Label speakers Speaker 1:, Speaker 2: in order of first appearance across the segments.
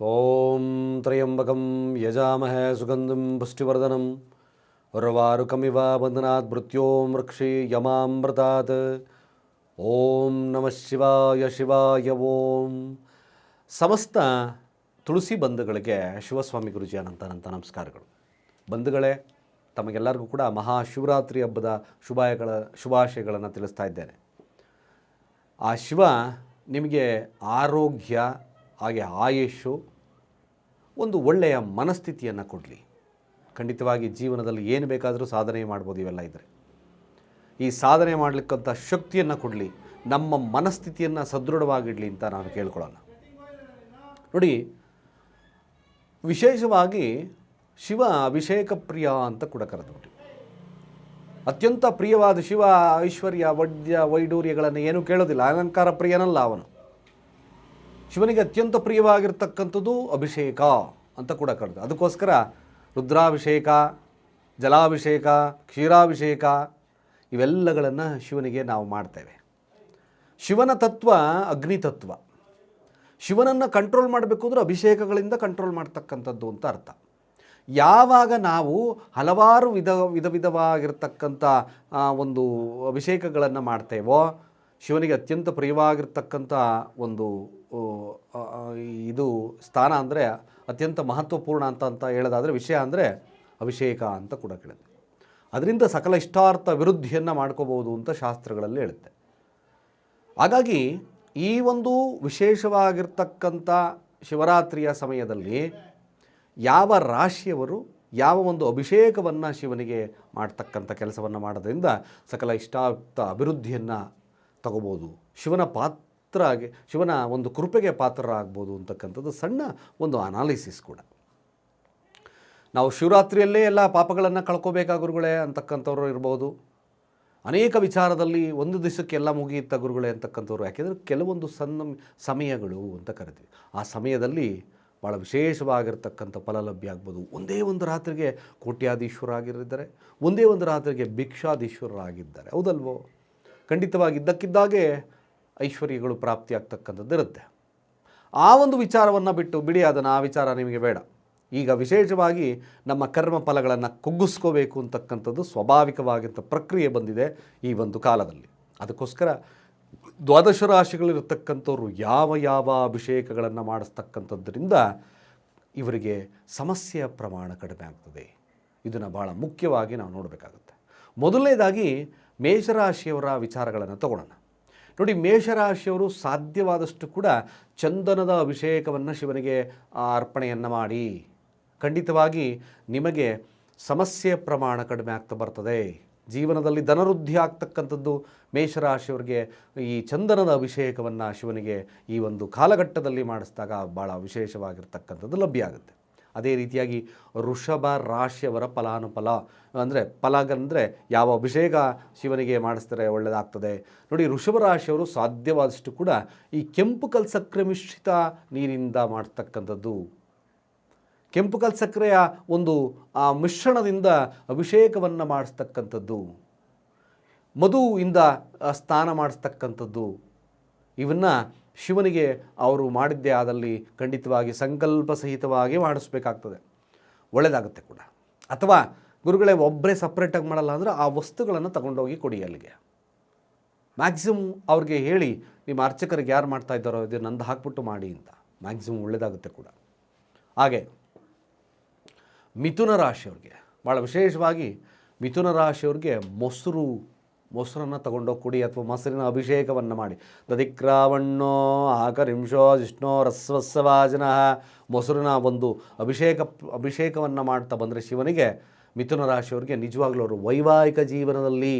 Speaker 1: ಓಂ ತ್ರಯಂಬಕಂ ಯಜಾಮಹ ಸುಗಂಧಂ ಪುಷ್ಟಿವರ್ಧನಂ ಉರ್ವಾರುಕಮಿವ ಬಂಧನಾತ್ ಮೃತ್ಯೋ ಮೃಕ್ಷಿ ಯಮಾಮೃತಾತ್ ಓಂ ನಮಃ ಶಿವಾಯ ಶಿವಾಯ ಓಂ ಸಮಸ್ತ ತುಳಸಿ ಬಂಧುಗಳಿಗೆ ಶಿವಸ್ವಾಮಿ ಗುರುಜಿ ಅನಂತನಂತ ನಮಸ್ಕಾರಗಳು. ಬಂಧುಗಳೇ, ತಮಗೆಲ್ಲರಿಗೂ ಕೂಡ ಮಹಾಶಿವರಾತ್ರಿ ಹಬ್ಬದ ಶುಭಾಯಗಳ ಶುಭಾಶಯಗಳನ್ನು ತಿಳಿಸ್ತಾ ಇದ್ದೇನೆ. ಆ ಶಿವ ನಿಮಗೆ ಆರೋಗ್ಯ ಹಾಗೆ ಆಯುಷು ಒಂದು ಒಳ್ಳೆಯ ಮನಸ್ಥಿತಿಯನ್ನು ಕೊಡಲಿ. ಖಂಡಿತವಾಗಿ ಜೀವನದಲ್ಲಿ ಏನು ಬೇಕಾದರೂ ಸಾಧನೆ ಮಾಡ್ಬೋದು ಇವೆಲ್ಲ ಇದ್ದರೆ ಈ ಸಾಧನೆ ಮಾಡಲಿಕ್ಕಂಥ ಶಕ್ತಿಯನ್ನು ಕೊಡಲಿ, ನಮ್ಮ ಮನಸ್ಥಿತಿಯನ್ನು ಸದೃಢವಾಗಿಡಲಿ ಅಂತ ನಾನು ಕೇಳ್ಕೊಳ್ಳೋಣ. ನೋಡಿ, ವಿಶೇಷವಾಗಿ ಶಿವ ಅಭಿಷೇಕ ಪ್ರಿಯ ಅಂತ ಕೂಡ ಕರೆದವರು ಅತ್ಯಂತ ಪ್ರಿಯವಾದ ಶಿವ ಐಶ್ವರ್ಯ ವೈದ್ಯ ವೈಡೂರ್ಯಗಳನ್ನು ಏನೂ ಕೇಳೋದಿಲ್ಲ, ಅಲಂಕಾರ ಪ್ರಿಯನಲ್ಲ ಅವನು. ಶಿವನಿಗೆ ಅತ್ಯಂತ ಪ್ರಿಯವಾಗಿರ್ತಕ್ಕಂಥದ್ದು ಅಭಿಷೇಕ ಅಂತ ಕೂಡ ಕರೆದು. ಅದಕ್ಕೋಸ್ಕರ ರುದ್ರಾಭಿಷೇಕ, ಜಲಾಭಿಷೇಕ, ಕ್ಷೀರಾಭಿಷೇಕ ಇವೆಲ್ಲಗಳನ್ನು ಶಿವನಿಗೆ ನಾವು ಮಾಡ್ತೇವೆ. ಶಿವನ ತತ್ವ ಅಗ್ನಿ ತತ್ವ. ಶಿವನನ್ನು ಕಂಟ್ರೋಲ್ ಮಾಡಬೇಕು ಅಂದರೆ ಅಭಿಷೇಕಗಳಿಂದ ಕಂಟ್ರೋಲ್ ಮಾಡ್ತಕ್ಕಂಥದ್ದು ಅಂತ ಅರ್ಥ. ಯಾವಾಗ ನಾವು ಹಲವಾರು ವಿಧ ವಿಧ ವಿಧವಾಗಿರ್ತಕ್ಕಂಥ ಒಂದು ಅಭಿಷೇಕಗಳನ್ನು ಮಾಡ್ತೇವೋ, ಶಿವನಿಗೆ ಅತ್ಯಂತ ಪ್ರಿಯವಾಗಿರ್ತಕ್ಕಂಥ ಒಂದು ಇದು ಸ್ಥಾನ ಅಂದರೆ ಅತ್ಯಂತ ಮಹತ್ವಪೂರ್ಣ ಅಂತ ಅಂತ ಹೇಳೋದಾದರೆ ವಿಷಯ ಅಂದರೆ ಅಭಿಷೇಕ ಅಂತ ಕೂಡ ಕೇಳುತ್ತೆ. ಅದರಿಂದ ಸಕಲ ಇಷ್ಟಾರ್ಥ ವಿರುದ್ಧಿಯನ್ನು ಮಾಡ್ಕೋಬೋದು ಅಂತ ಶಾಸ್ತ್ರಗಳಲ್ಲಿ ಹೇಳುತ್ತೆ. ಹಾಗಾಗಿ ಈ ಒಂದು ವಿಶೇಷವಾಗಿರ್ತಕ್ಕಂಥ ಶಿವರಾತ್ರಿಯ ಸಮಯದಲ್ಲಿ ಯಾವ ರಾಶಿಯವರು ಯಾವ ಒಂದು ಅಭಿಷೇಕವನ್ನು ಶಿವನಿಗೆ ಮಾಡ್ತಕ್ಕಂಥ ಕೆಲಸವನ್ನು ಮಾಡೋದ್ರಿಂದ ಸಕಲ ಇಷ್ಟಾರ್ಥ ಅಭಿವೃದ್ಧಿಯನ್ನು ತಗೋಬೋದು ಶಿವನ ಪಾತ್ರ ಆಗಿ ಶಿವನ ಒಂದು ಕೃಪೆಗೆ ಪಾತ್ರರಾಗ್ಬೋದು ಅಂತಕ್ಕಂಥದ್ದು ಸಣ್ಣ ಒಂದು ಅನಾಲಿಸಿಸ್ ಕೂಡ. ನಾವು ಶಿವರಾತ್ರಿಯಲ್ಲೇ ಎಲ್ಲ ಪಾಪಗಳನ್ನು ಕಳ್ಕೋಬೇಕಾ ಗುರುಗಳೇ ಅಂತಕ್ಕಂಥವ್ರು ಇರ್ಬೋದು. ಅನೇಕ ವಿಚಾರದಲ್ಲಿ ಒಂದು ದಿವಸಕ್ಕೆಲ್ಲ ಮುಗಿಯುತ್ತ ಗುರುಗಳೇ ಅಂತಕ್ಕಂಥವ್ರು, ಯಾಕೆಂದರೆ ಕೆಲವೊಂದು ಸಣ್ಣ ಸಮಯಗಳು ಅಂತ ಕರಿತೀವಿ. ಆ ಸಮಯದಲ್ಲಿ ಭಾಳ ವಿಶೇಷವಾಗಿರ್ತಕ್ಕಂಥ ಫಲ ಲಭ್ಯ ಆಗ್ಬೋದು. ಒಂದೇ ಒಂದು ರಾತ್ರಿಗೆ ಕೋಟ್ಯಾಧೀಶ್ವರಾಗಿರಿದ್ದಾರೆ ಒಂದೇ ಒಂದು ರಾತ್ರಿಗೆ ಭಿಕ್ಷಾಧೀಶ್ವರರಾಗಿದ್ದಾರೆ. ಹೌದಲ್ವೋ? ಖಂಡಿತವಾಗಿ ಇದ್ದಕ್ಕಿದ್ದಾಗೆ ಐಶ್ವರ್ಯಗಳು ಪ್ರಾಪ್ತಿಯಾಗ್ತಕ್ಕಂಥದ್ದು ಇರುತ್ತೆ. ಆ ಒಂದು ವಿಚಾರವನ್ನು ಬಿಟ್ಟು ಬಿಡಿ, ಅದನ್ನು ಆ ವಿಚಾರ ನಿಮಗೆ ಬೇಡ. ಈಗ ವಿಶೇಷವಾಗಿ ನಮ್ಮ ಕರ್ಮ ಫಲಗಳನ್ನು ಕುಗ್ಗಿಸ್ಕೋಬೇಕು ಅಂತಕ್ಕಂಥದ್ದು ಸ್ವಾಭಾವಿಕವಾಗಿಂಥ ಪ್ರಕ್ರಿಯೆ ಬಂದಿದೆ ಈ ಒಂದು ಕಾಲದಲ್ಲಿ. ಅದಕ್ಕೋಸ್ಕರ ದ್ವಾದಶ ರಾಶಿಗಳಿರ್ತಕ್ಕಂಥವ್ರು ಯಾವ ಯಾವ ಅಭಿಷೇಕಗಳನ್ನು ಮಾಡಿಸ್ತಕ್ಕಂಥದ್ದರಿಂದ ಇವರಿಗೆ ಸಮಸ್ಯೆಯ ಪ್ರಮಾಣ ಕಡಿಮೆ ಆಗ್ತದೆ. ಇದನ್ನು ಭಾಳ ಮುಖ್ಯವಾಗಿ ನಾವು ನೋಡಬೇಕಾಗುತ್ತೆ. ಮೊದಲನೇದಾಗಿ ಮೇಷರಾಶಿಯವರ ವಿಚಾರಗಳನ್ನು ತಗೊಳ್ಳೋಣ. ನೋಡಿ, ಮೇಷರಾಶಿಯವರು ಸಾಧ್ಯವಾದಷ್ಟು ಕೂಡ ಚಂದನದ ಅಭಿಷೇಕವನ್ನು ಶಿವನಿಗೆ ಅರ್ಪಣೆಯನ್ನು ಮಾಡಿ. ಖಂಡಿತವಾಗಿ ನಿಮಗೆ ಸಮಸ್ಯೆ ಪ್ರಮಾಣ ಕಡಿಮೆ ಆಗ್ತಾ ಬರ್ತದೆ. ಜೀವನದಲ್ಲಿ ಧನವೃದ್ಧಿ ಆಗ್ತಕ್ಕಂಥದ್ದು ಮೇಷರಾಶಿಯವರಿಗೆ ಈ ಚಂದನದ ಅಭಿಷೇಕವನ್ನು ಶಿವನಿಗೆ ಈ ಒಂದು ಕಾಲಘಟ್ಟದಲ್ಲಿ ಮಾಡಿಸಿದಾಗ ಭಾಳ ವಿಶೇಷವಾಗಿರ್ತಕ್ಕಂಥದ್ದು ಲಭ್ಯ ಆಗುತ್ತೆ. ಅದೇ ರೀತಿಯಾಗಿ ಋಷಭ ರಾಶಿಯವರ ಫಲಾನುಫಲ. ಅಂದರೆ ಫಲಗಂದರೆ ಯಾವ ಅಭಿಷೇಕ ಶಿವನಿಗೆ ಮಾಡಿಸ್ತಾರೆ ಒಳ್ಳೆಯದಾಗ್ತದೆ ನೋಡಿ ಋಷಭ ರಾಶಿಯವರು ಸಾಧ್ಯವಾದಷ್ಟು ಕೂಡ ಈ ಕೆಂಪು ಕಲ್ ಸಕ್ಕರೆ ಮಿಶ್ರಿತ ನೀರಿನಿಂದ ಮಾಡ್ತಕ್ಕಂಥದ್ದು. ಕೆಂಪು ಕಲ್ ಸಕ್ಕರೆಯ ಒಂದು, ಆ, ಮಿಶ್ರಣದಿಂದ ಅಭಿಷೇಕವನ್ನು ಮಾಡಿಸ್ತಕ್ಕಂಥದ್ದು. ಮಧುವಿಂದ ಸ್ನಾನ ಮಾಡಿಸ್ತಕ್ಕಂಥದ್ದು. ಇವನ್ನು ಶಿವನಿಗೆ ಅವರು ಮಾಡಿದ್ದೇ ಆದಲ್ಲಿ ಖಂಡಿತವಾಗಿ ಸಂಕಲ್ಪ ಸಹಿತವಾಗಿ ಮಾಡಿಸ್ಬೇಕಾಗ್ತದೆ. ಒಳ್ಳೆಯದಾಗುತ್ತೆ ಕೂಡ. ಅಥವಾ ಗುರುಗಳೇ ಒಬ್ಬರೇ ಸಪ್ರೇಟಾಗಿ ಮಾಡಲ್ಲ ಅಂದರೆ ಆ ವಸ್ತುಗಳನ್ನು ತಗೊಂಡೋಗಿ ಕೊಡಿ ಅಲ್ಲಿಗೆ. ಮ್ಯಾಕ್ಸಿಮಮ್ ಅವ್ರಿಗೆ ಹೇಳಿ, ನಿಮ್ಮ ಅರ್ಚಕರಿಗೆ ಯಾರು ಮಾಡ್ತಾ ಇದ್ದಾರೋ ಇದು ನಂದು ಹಾಕ್ಬಿಟ್ಟು ಮಾಡಿ ಅಂತ. ಮ್ಯಾಕ್ಸಿಮಮ್ ಒಳ್ಳೆಯದಾಗುತ್ತೆ ಕೂಡ. ಹಾಗೆ, ಮಿಥುನ ರಾಶಿಯವ್ರಿಗೆ ಭಾಳ ವಿಶೇಷವಾಗಿ ಮಿಥುನ ರಾಶಿಯವ್ರಿಗೆ ಮೊಸರು ಮೊಸರನ್ನು ತಗೊಂಡೋಗಿ ಕುಡಿ ಅಥವಾ ಮೊಸರಿನ ಅಭಿಷೇಕವನ್ನು ಮಾಡಿ. ದಧಿಕ್ರಾವಣ್ಣೋ ಆಕರಿಂಶೋ ಜಿಷ್ಣೋ ರಸ್ವಸ್ವಾಜನ ಮೊಸರಿನ ಒಂದು ಅಭಿಷೇಕ, ಅಭಿಷೇಕವನ್ನು ಮಾಡ್ತಾ ಬಂದರೆ ಶಿವನಿಗೆ ಮಿಥುನ ರಾಶಿಯವ್ರಿಗೆ ನಿಜವಾಗ್ಲೂ ಅವರು ವೈವಾಹಿಕ ಜೀವನದಲ್ಲಿ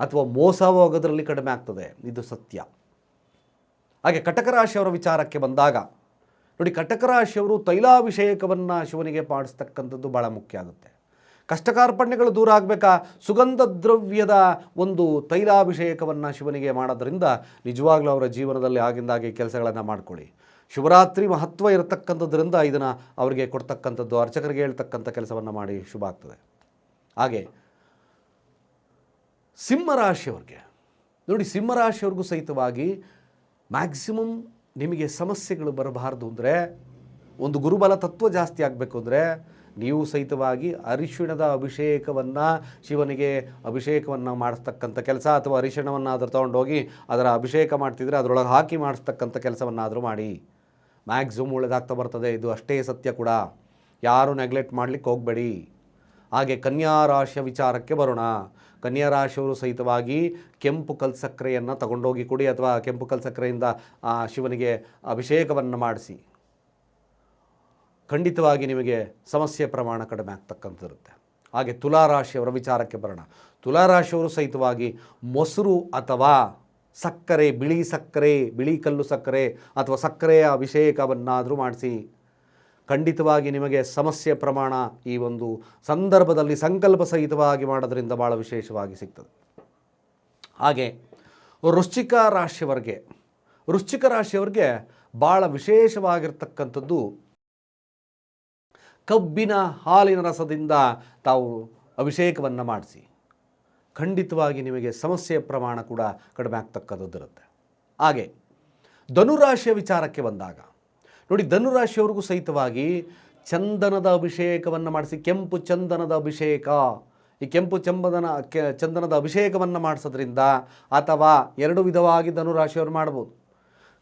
Speaker 1: ಅಥವಾ ಮೋಸ ಹೋಗೋದ್ರಲ್ಲಿ ಕಡಿಮೆ ಆಗ್ತದೆ. ಇದು ಸತ್ಯ. ಹಾಗೆ ಕಟಕ ರಾಶಿಯವರ ವಿಚಾರಕ್ಕೆ ಬಂದಾಗ, ನೋಡಿ ಕಟಕ ರಾಶಿಯವರು ತೈಲಾಭಿಷೇಕವನ್ನು ಶಿವನಿಗೆ ಪಾಡಿಸ್ತಕ್ಕಂಥದ್ದು ಭಾಳ ಮುಖ್ಯ ಆಗುತ್ತೆ. ಕಷ್ಟಕಾರ್ಪಣ್ಯಗಳು ದೂರ ಆಗಬೇಕಾ? ಸುಗಂಧ ದ್ರವ್ಯದ ಒಂದು ತೈಲಾಭಿಷೇಕವನ್ನು ಶಿವನಿಗೆ ಮಾಡೋದ್ರಿಂದ ನಿಜವಾಗ್ಲೂ ಅವರ ಜೀವನದಲ್ಲಿ ಆಗಿಂದಾಗಿ ಕೆಲಸಗಳನ್ನು ಮಾಡ್ಕೊಳ್ಳಿ. ಶಿವರಾತ್ರಿ ಮಹತ್ವ ಇರತಕ್ಕಂಥದ್ರಿಂದ ಇದನ್ನು ಅವರಿಗೆ ಕೊಡ್ತಕ್ಕಂಥದ್ದು, ಅರ್ಚಕರಿಗೆ ಹೇಳ್ತಕ್ಕಂಥ ಕೆಲಸವನ್ನು ಮಾಡಿ ಶುಭ ಆಗ್ತದೆ. ಹಾಗೆ ಸಿಂಹರಾಶಿಯವ್ರಿಗೆ, ನೋಡಿ ಸಿಂಹರಾಶಿಯವ್ರಿಗೂ ಸಹಿತವಾಗಿ ಮ್ಯಾಕ್ಸಿಮಮ್ ನಿಮಗೆ ಸಮಸ್ಯೆಗಳು ಬರಬಾರ್ದು ಅಂದರೆ, ಒಂದು ಗುರುಬಲ ತತ್ವ ಜಾಸ್ತಿ ಆಗಬೇಕು ಅಂದರೆ ನೀವು ಸಹಿತವಾಗಿ ಅರಿಶಿಣದ ಅಭಿಷೇಕವನ್ನು, ಶಿವನಿಗೆ ಅಭಿಷೇಕವನ್ನು ಮಾಡಿಸ್ತಕ್ಕಂಥ ಕೆಲಸ ಅಥವಾ ಅರಿಶಿಣವನ್ನು ಅದರ ತೊಗೊಂಡೋಗಿ ಅದರ ಅಭಿಷೇಕ ಮಾಡ್ತಿದ್ರೆ ಅದರೊಳಗೆ ಹಾಕಿ ಮಾಡಿಸ್ತಕ್ಕಂಥ ಕೆಲಸವನ್ನಾದರೂ ಮಾಡಿ. ಮ್ಯಾಕ್ಸಿಮಮ್ ಒಳ್ಳೆದಾಗ್ತಾ ಬರ್ತದೆ, ಇದು ಅಷ್ಟೇ ಸತ್ಯ ಕೂಡ. ಯಾರು ನೆಗ್ಲೆಕ್ಟ್ ಮಾಡಲಿಕ್ಕೆ ಹೋಗಬೇಡಿ. ಹಾಗೆ ಕನ್ಯಾ ರಾಶಿಯ ವಿಚಾರಕ್ಕೆ ಬರೋಣ. ಕನ್ಯಾ ರಾಶಿಯವರು ಸಹಿತವಾಗಿ ಕೆಂಪು ಕಲ್ಸಕ್ಕರೆಯನ್ನು ತಗೊಂಡೋಗಿ ಕೊಡಿ ಅಥವಾ ಕೆಂಪು ಕಲ್ಸಕ್ಕರೆಯಿಂದ ಸಕ್ಕರೆಯಿಂದ ಶಿವನಿಗೆ ಅಭಿಷೇಕವನ್ನು ಮಾಡಿಸಿ. ಖಂಡಿತವಾಗಿ ನಿಮಗೆ ಸಮಸ್ಯೆ ಪ್ರಮಾಣ ಕಡಿಮೆ ಆಗ್ತಕ್ಕಂಥದ್ದಿರುತ್ತೆ ಹಾಗೆ ತುಲಾರಾಶಿಯವರ ವಿಚಾರಕ್ಕೆ ಬರೋಣ. ತುಲಾರಾಶಿಯವರು ಸಹಿತವಾಗಿ ಮೊಸರು ಅಥವಾ ಸಕ್ಕರೆ, ಬಿಳಿ ಸಕ್ಕರೆ, ಬಿಳಿ ಕಲ್ಲು ಸಕ್ಕರೆ ಅಥವಾ ಸಕ್ಕರೆಯ ಅಭಿಷೇಕವನ್ನಾದರೂ ಮಾಡಿಸಿ. ಖಂಡಿತವಾಗಿ ನಿಮಗೆ ಸಮಸ್ಯೆ ಪ್ರಮಾಣ ಈ ಒಂದು ಸಂದರ್ಭದಲ್ಲಿ ಸಂಕಲ್ಪ ಸಹಿತವಾಗಿ ಮಾಡೋದರಿಂದ ಭಾಳ ವಿಶೇಷವಾಗಿ ಸಿಗ್ತದೆ. ಹಾಗೆ ವೃಶ್ಚಿಕ ರಾಶಿಯವರಿಗೆ ವೃಶ್ಚಿಕ ರಾಶಿಯವರಿಗೆ ಭಾಳ ವಿಶೇಷವಾಗಿರ್ತಕ್ಕಂಥದ್ದು ಕಬ್ಬಿನ ಹಾಲಿನ ರಸದಿಂದ ತಾವು ಅಭಿಷೇಕವನ್ನು ಮಾಡಿಸಿ. ಖಂಡಿತವಾಗಿ ನಿಮಗೆ ಸಮಸ್ಯೆಯ ಪ್ರಮಾಣ ಕೂಡ ಕಡಿಮೆ ಆಗ್ತಕ್ಕಂಥದ್ದಿರುತ್ತೆ ಹಾಗೆ ಧನುರಾಶಿಯ ವಿಚಾರಕ್ಕೆ ಬಂದಾಗ, ನೋಡಿ ಧನುರಾಶಿಯವ್ರಿಗೂ ಸಹಿತವಾಗಿ ಚಂದನದ ಅಭಿಷೇಕವನ್ನು ಮಾಡಿಸಿ, ಕೆಂಪು ಚಂದನದ ಅಭಿಷೇಕ, ಈ ಕೆಂಪು ಚಂಬದನ, ಕೆ, ಚಂದನದ ಅಭಿಷೇಕವನ್ನು ಮಾಡಿಸೋದ್ರಿಂದ ಅಥವಾ ಎರಡು ವಿಧವಾಗಿ ಧನುರಾಶಿಯವರು ಮಾಡ್ಬೋದು.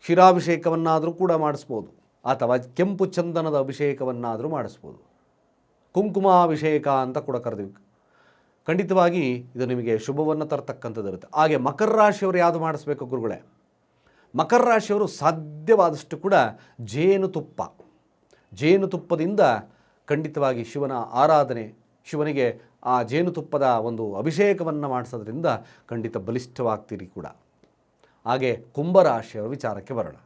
Speaker 1: ಕ್ಷೀರಾಭಿಷೇಕವನ್ನಾದರೂ ಕೂಡ ಮಾಡಿಸ್ಬೋದು. ಅಥವಾ ಕೆಂಪು ಚಂದನದ ಅಭಿಷೇಕವನ್ನಾದರೂ ಮಾಡಿಸ್ಬೋದು. ಕುಂಕುಮಾಭಿಷೇಕ ಅಂತ ಕೂಡ ಕರೆದಿವಿ. ಖಂಡಿತವಾಗಿ ಇದು ನಿಮಗೆ ಶುಭವನ್ನು ತರತಕ್ಕಂಥದ್ದಿರುತ್ತೆ ಹಾಗೆ ಮಕರ ರಾಶಿಯವರು ಯಾವುದು ಮಾಡಿಸ್ಬೇಕು ಗುರುಗಳೇ? ಮಕರ ರಾಶಿಯವರು ಸಾಧ್ಯವಾದಷ್ಟು ಕೂಡ ಜೇನುತುಪ್ಪ. ಜೇನುತುಪ್ಪದಿಂದ ಖಂಡಿತವಾಗಿ ಶಿವನ ಆರಾಧನೆ, ಶಿವನಿಗೆ ಆ ಜೇನುತುಪ್ಪದ ಒಂದು ಅಭಿಷೇಕವನ್ನು ಮಾಡಿಸೋದ್ರಿಂದ ಖಂಡಿತ ಬಲಿಷ್ಠವಾಗ್ತೀರಿ ಕೂಡ. ಹಾಗೆ ಕುಂಭರಾಶಿಯವರ ವಿಚಾರಕ್ಕೆ ಬರೋಣ.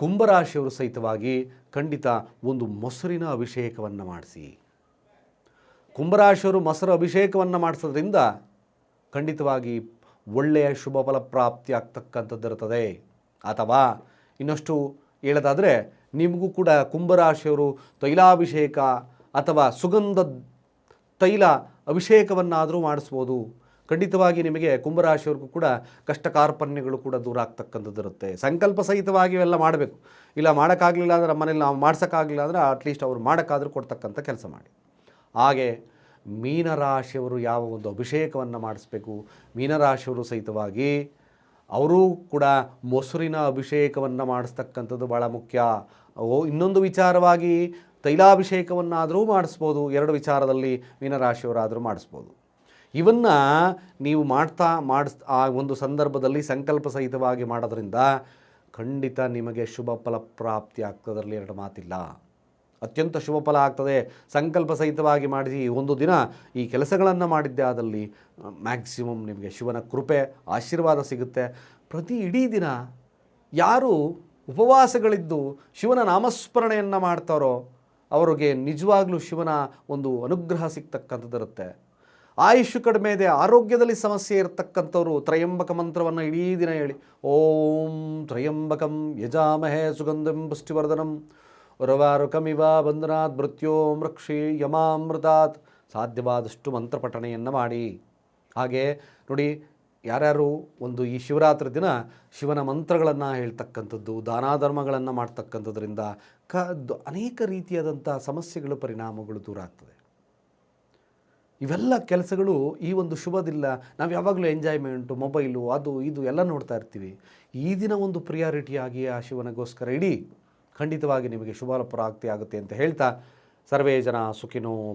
Speaker 1: ಕುಂಭರಾಶಿಯವರು ಸಹಿತವಾಗಿ ಖಂಡಿತ ಒಂದು ಮೊಸರಿನ ಅಭಿಷೇಕವನ್ನು ಮಾಡಿಸಿ. ಕುಂಭರಾಶಿಯವರು ಮೊಸರು ಅಭಿಷೇಕವನ್ನು ಮಾಡಿಸೋದ್ರಿಂದ ಖಂಡಿತವಾಗಿ ಒಳ್ಳೆಯ ಶುಭ ಫಲ ಪ್ರಾಪ್ತಿ ಆಗ್ತಕ್ಕಂಥದ್ದಿರುತ್ತದೆ ಅಥವಾ ಇನ್ನಷ್ಟು ಹೇಳೋದಾದರೆ ನಿಮಗೂ ಕೂಡ ಕುಂಭರಾಶಿಯವರು ತೈಲಾಭಿಷೇಕ ಅಥವಾ ಸುಗಂಧ ತೈಲ ಅಭಿಷೇಕವನ್ನಾದರೂ ಮಾಡಿಸ್ಬೋದು. ಖಂಡಿತವಾಗಿ ನಿಮಗೆ ಕುಂಭರಾಶಿಯವ್ರಿಗೂ ಕೂಡ ಕಷ್ಟ ಕಾರ್ಪಣ್ಯಗಳು ಕೂಡ ದೂರ ಆಗ್ತಕ್ಕಂಥದ್ದಿರುತ್ತೆ ಸಂಕಲ್ಪ ಸಹಿತವಾಗಿ ಇವೆಲ್ಲ ಮಾಡಬೇಕು. ಇಲ್ಲ ಮಾಡೋಕ್ಕಾಗಲಿಲ್ಲ ಅಂದರೆ ಮನೇಲಿ ನಾವು ಮಾಡ್ಸೋಕ್ಕಾಗಲಿಲ್ಲ ಅಂದರೆ ಅಟ್ಲೀಸ್ಟ್ ಅವರು ಮಾಡೋಕ್ಕಾದರೂ ಕೊಡ್ತಕ್ಕಂಥ ಕೆಲಸ ಮಾಡಿ. ಹಾಗೆ ಮೀನರಾಶಿಯವರು ಯಾವ ಒಂದು ಅಭಿಷೇಕವನ್ನು ಮಾಡಿಸ್ಬೇಕು? ಮೀನರಾಶಿಯವರು ಸಹಿತವಾಗಿ ಅವರೂ ಕೂಡ ಮೊಸರಿನ ಅಭಿಷೇಕವನ್ನು ಮಾಡಿಸ್ತಕ್ಕಂಥದ್ದು ಭಾಳ ಮುಖ್ಯ. ಇನ್ನೊಂದು ವಿಚಾರವಾಗಿ ತೈಲಾಭಿಷೇಕವನ್ನಾದರೂ ಮಾಡಿಸ್ಬೋದು. ಎರಡು ವಿಚಾರದಲ್ಲಿ ಮೀನರಾಶಿಯವರಾದರೂ ಮಾಡಿಸ್ಬೋದು. ಇವನ್ನು ನೀವು ಮಾಡ್ತಾ, ಮಾಡಿಸ್, ಆ ಒಂದು ಸಂದರ್ಭದಲ್ಲಿ ಸಂಕಲ್ಪ ಸಹಿತವಾಗಿ ಮಾಡೋದ್ರಿಂದ ಖಂಡಿತ ನಿಮಗೆ ಶುಭ ಫಲ ಪ್ರಾಪ್ತಿ ಆಗ್ತದರಲ್ಲಿ ಎರಡು ಮಾತಿಲ್ಲ. ಅತ್ಯಂತ ಶುಭ ಫಲ ಆಗ್ತದೆ. ಸಂಕಲ್ಪ ಸಹಿತವಾಗಿ ಮಾಡಿ ಒಂದು ದಿನ ಈ ಕೆಲಸಗಳನ್ನು ಮಾಡಿದ್ದೆ ಆದಲ್ಲಿ ಮ್ಯಾಕ್ಸಿಮಮ್ ನಿಮಗೆ ಶಿವನ ಕೃಪೆ, ಆಶೀರ್ವಾದ ಸಿಗುತ್ತೆ. ಪ್ರತಿ ಇಡೀ ದಿನ ಯಾರು ಉಪವಾಸಗಳಿದ್ದು ಶಿವನ ನಾಮಸ್ಮರಣೆಯನ್ನು ಮಾಡ್ತಾರೋ, ಅವರಿಗೆ ನಿಜವಾಗ್ಲೂ ಶಿವನ ಒಂದು ಅನುಗ್ರಹ ಸಿಗ್ತಕ್ಕಂಥದ್ದಿರುತ್ತೆ. ಆಯುಷ್ ಕಡಿಮೆ ಇದೆ, ಆರೋಗ್ಯದಲ್ಲಿ ಸಮಸ್ಯೆ ಇರತಕ್ಕಂಥವ್ರು, ತ್ರಯಂಬಕ ಮಂತ್ರವನ್ನು ಇಡೀ ದಿನ ಹೇಳಿ. ಓಂ ತ್ರಯಂಬಕಂ ಯಜಾಮಹೇ ಸುಗಂಧಂ ಪುಷ್ಟಿವರ್ಧನಂ. ಉರವಾರುಕಮಿವ ಬಂಧನಾತ್ ಮೃತ್ಯೋ ಮೃಕ್ಷಿ ಯಮಾಮೃತಾತ್. ಸಾಧ್ಯವಾದಷ್ಟು ಮಂತ್ರ ಪಠಣೆಯನ್ನು ಮಾಡಿ. ಹಾಗೆ ನೋಡಿ, ಯಾರ್ಯಾರು ಒಂದು ಈ ಶಿವರಾತ್ರಿ ದಿನ ಶಿವನ ಮಂತ್ರಗಳನ್ನು ಹೇಳ್ತಕ್ಕಂಥದ್ದು, ದಾನಾಧರ್ಮಗಳನ್ನು ಮಾಡ್ತಕ್ಕಂಥದ್ರಿಂದ ಕ ಅನೇಕ ರೀತಿಯಾದಂಥ ಸಮಸ್ಯೆಗಳು, ಪರಿಣಾಮಗಳು ದೂರ ಆಗ್ತದೆ. ಇವೆಲ್ಲ ಕೆಲಸಗಳು ಈ ಒಂದು ಶುಭದಿಲ್ಲ. ನಾವು ಯಾವಾಗಲೂ ಎಂಜಾಯ್ಮೆಂಟು, ಮೊಬೈಲು, ಅದು, ಇದು ಎಲ್ಲ ನೋಡ್ತಾ ಇರ್ತೀವಿ. ಈ ದಿನ ಒಂದು ಪ್ರಿಯಾರಿಟಿಯಾಗಿ ಆ ಶಿವನಿಗೋಸ್ಕರ ಇಡೀ ಖಂಡಿತವಾಗಿ ನಿಮಗೆ ಶುಭ ಪ್ರಾಪ್ತಿ ಆಗುತ್ತೆ ಅಂತ ಹೇಳ್ತಾ ಸರ್ವೇ ಜನ ಸುಖಿನೋ